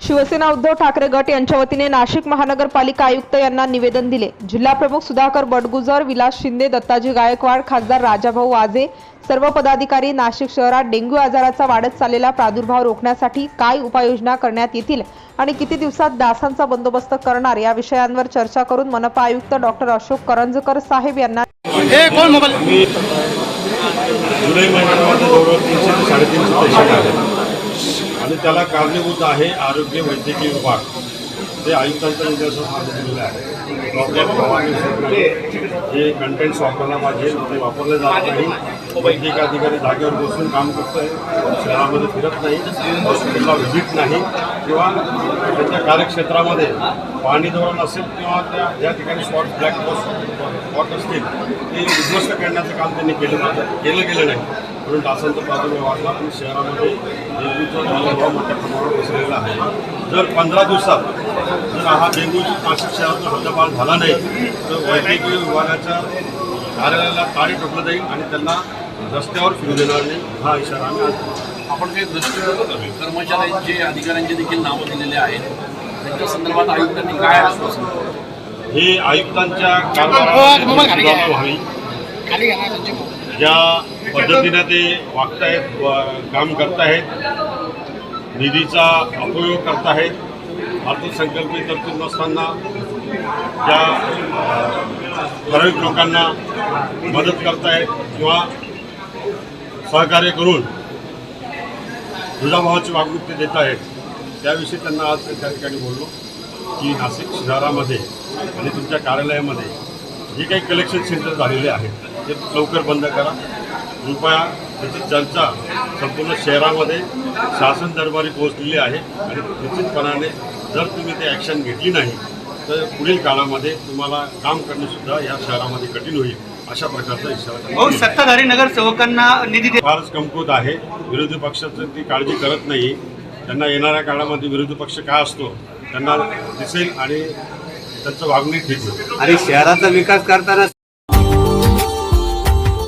शिवसेना उद्धव ठाकरे गट यांच्या वतीने नाशिक महानगरपालिका आयुक्त यांना निवेदन दिले. जिल्हाप्रमुख सुधाकर बडगुजर विलास शिंदे दत्ताजी गायकवाड खासदार राजाभाऊ वाजे सर्व पदाधिकारी नाशिक शहरात डेंग्यू आजाराचा वाढत चाललेला प्रादुर्भाव रोखण्यासाठी काय उपाययोजना करण्यात येतील आणि किती दिवसात डासांचा बंदोबस्त करणार या विषयांवर चर्चा करून मनपा आयुक्त डॉक्टर अशोक करंजकर साहेब यांना जुलै आणि त्याला कारणीभूत आहे आरोग्य वैद्यकीय विभाग. ते आयुक्तांच्या निर्देशात माझं दिलेलं आहे. प्रॉपर फवारणी होत नाही. कंटेंट्स वापरायला पाहिजे ते वापरले जात नाही. वैद्यकीय अधिकारी जागेवर बसून काम करतोय. शहरामध्ये फिरत नाही. हॉस्पिटलला व्हिजिट नाही. किंवा त्यांच्या कार्यक्षेत्रामध्ये पाणी धोरण असेल किंवा त्या ज्या ठिकाणी स्पॉट ब्लॅक स्पॉट असतील ते उद्ध्वस्त करण्याचं काम त्यांनी केलं केलं गेलं नाही. म्हणून डासांचा प्रादुर्भाव वाढला आणि शहरामध्ये डेंग्यूचा प्रादुर्भाव मोठ्या प्रमाणावर पसरलेला आहे जर पंधरा दिवसात जर हा डेंग्यू नाशिक शहरातून हद्दपार झाला नाही तर वैद्यकीय विभागाच्या कार्यालयाला ताळी ठोकलं जाईल आणि त्यांना रस्त्यावर फिरू देणार नाही हा इशारा आम्ही. आपण काही दृष्टी कर्मचाऱ्यांचे अधिकाऱ्यांचे देखील नावं दिलेले आहेत त्यांच्या संदर्भात आयुक्तांनी काय आश्वासन? हे आयुक्तांच्या. कारभारात व्हावी ज्या पद्धतीनं ते वागतायत काम करतायत निधीचा अपयोग करतायत अर्थसंकल्पीय तरतूद नसताना ज्या ठराविक लोकांना मदत करतायत किंवा सहकार्य करून दुजाभावाची वागणूक ते देत आहेत त्याविषयी त्यांना आज त्या ठिकाणी बोललो की नाशिक शहरामध्ये आणि तुमच्या कार्यालयामध्ये जे काही कलेक्शन सेंटर झालेले आहेत ते लवकर बंद करा. कृपया त्याची चर्चा संपूर्ण शहरामध्ये शासन दरबारी पोहोचलेली आहे आणि निश्चितपणाने जर तुम्ही ते ॲक्शन घेतली नाही तर पुढील काळामध्ये तुम्हाला काम करणेसुद्धा या शहरामध्ये कठीण होईल अशा प्रकारचा इशारा. सत्ताधारी नगरसेवकांना निधी दे. फारच कमकुवत आहे. विरोधी पक्षाचं ती काळजी करत नाही. त्यांना येणाऱ्या काळामध्ये विरोधी पक्ष काय असतो त्यांना दिसेल आणि त्यांचं वागणूक ठीक आणि शहराचा विकास करताना